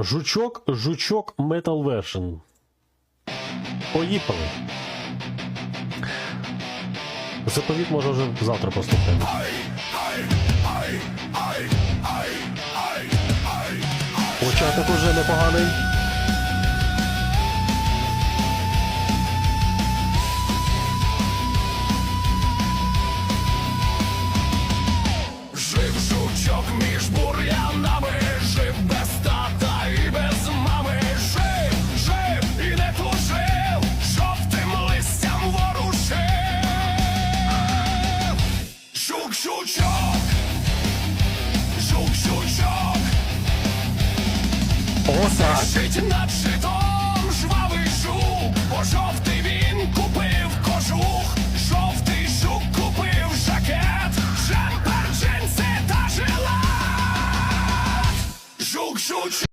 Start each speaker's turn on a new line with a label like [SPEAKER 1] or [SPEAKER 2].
[SPEAKER 1] Жучок, жучок Metal Version. Поїхали. Заповіт може вже завтра послухаємо. Початок уже непоганий.
[SPEAKER 2] Жук, жучок, жук, жучок,
[SPEAKER 1] Оса.
[SPEAKER 2] жить над житом жвавий жук, бо жовтий він купив кожух, жовтий жук купив жакет, джемпер, джинси та жилет. Жук, жук,